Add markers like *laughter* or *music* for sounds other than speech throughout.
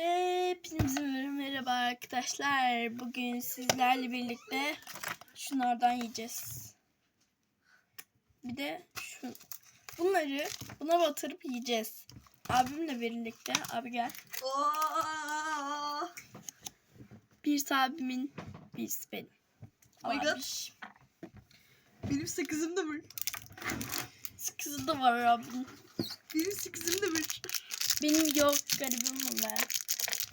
Hepinize merhaba arkadaşlar. Bugün sizlerle birlikte şunlardan yiyeceğiz. Bir de şu bunları buna batırıp yiyeceğiz. Abimle birlikte. Abi gel. Oh Birisi abimin, birisi benim. my god. Benim sakızım da var. Kızı da var abim. Benim sakızım da var. Benim yok garibim mi be?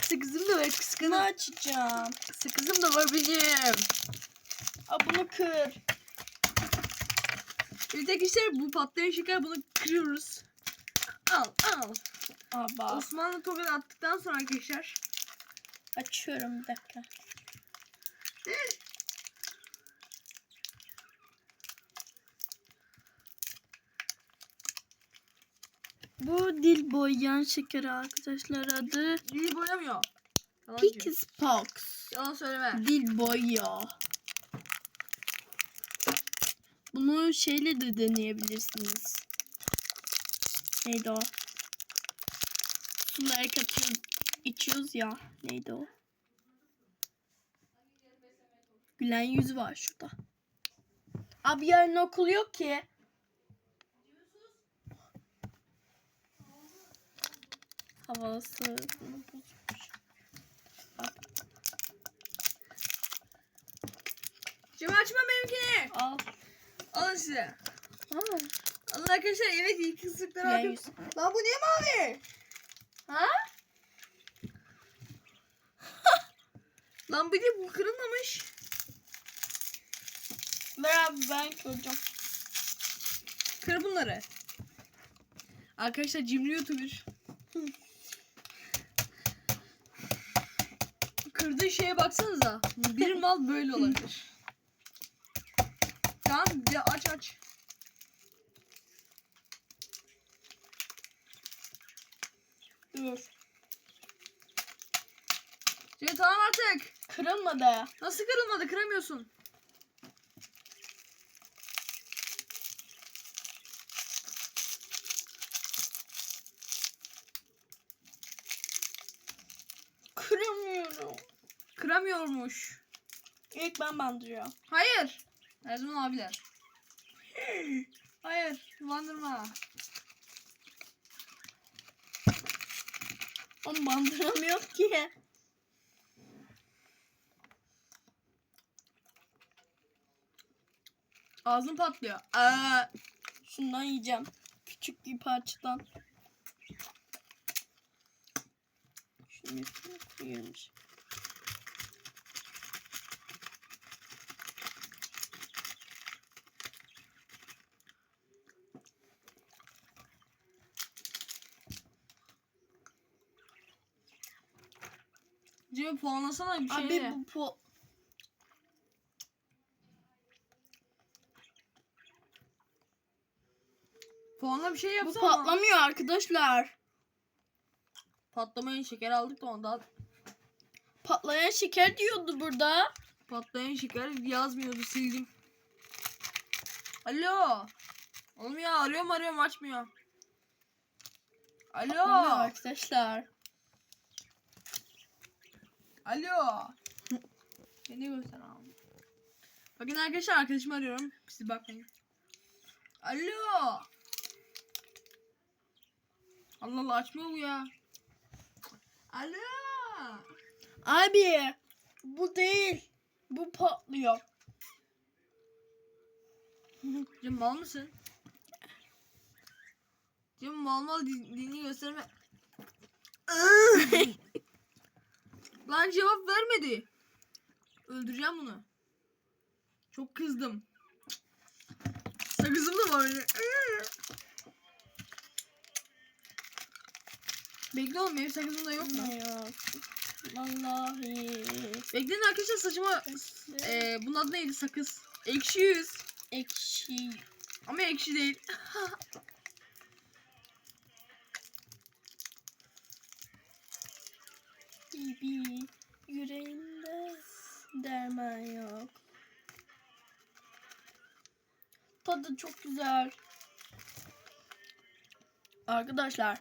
Sakızım da var Bunu kıskanım. açacağım. Sakızım da var benim. Aa, bunu kır. Evet arkadaşlar bu patlayan şeker bunu kırıyoruz. Al al. Aba. Osmanlı tokat attıktan sonra arkadaşlar. Açıyorum bir dakika. *laughs* Bu dil boyayan şeker arkadaşlar adı Dili boyamıyor. Yalancı. Pixis Pox. Yalan söyleme. Dil boyuyor. Bunu şeyle de deneyebilirsiniz. Neydi o? Sulara katıyoruz, içiyoruz ya. Neydi o? Gülen yüz var şurada. Abi yarın okul yok ki. Havası bozmuş. Cam açma benimkini. Al. Alın size. Aa, Alın arkadaşlar evet ilk bakın. yüz. Lan bu niye mavi? Ha? *laughs* Lan bir de bu kırılmamış. Ver abi ben kıracağım. Kır bunları. Arkadaşlar cimri youtuber. Kırdığı şeye baksanıza. Bir mal böyle olabilir. Tamam ya aç aç. Dur. Ya tamam artık. Kırılmadı. Nasıl kırılmadı kıramıyorsun. Kıramıyorum. Kıramıyormuş. İlk ben bandırıyorum. Hayır. Zaman abiler. Hayır. Bandırma. Ama bandıramıyorum ki. Ağzın patlıyor. Aa, Şundan yiyeceğim. Küçük bir parçadan. Şunu koyuyorum. Cem puanlasana bir şey. Abi bu po Puanla bir şey bu yapsana. patlamıyor arkadaşlar. Patlamayın şeker aldık da ondan. Patlayan şeker diyordu burada. Patlayan şeker yazmıyordu sildim. Alo. Oğlum ya arıyorum arıyorum açmıyor. Alo. Patlamıyor arkadaşlar. Alo. Beni göster abi. Bakın arkadaşlar arkadaşımı arıyorum. Siz bakmayın. Alo. Allah Allah açmıyor bu ya. Alo. Abi bu değil. Bu patlıyor. Cem mal mısın? Cem mal mal din- dinini gösterme. *laughs* Lan cevap vermedi. Öldüreceğim bunu. Çok kızdım. Sakızım da var. Bekle oğlum benim sakızım da yok mu? Yok. Vallahi. Bekleyin arkadaşlar saçıma Eee bunun adı neydi sakız? Ekşi yüz. Ekşi. Ama ekşi değil. *laughs* Tadı çok güzel. Arkadaşlar